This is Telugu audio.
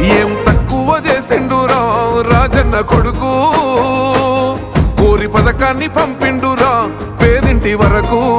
ఏం తక్కువ చేసిండురా రాజన్న కొడుకు? కోరి పథకాన్ని పంపిండురా పేదింటి వరకు.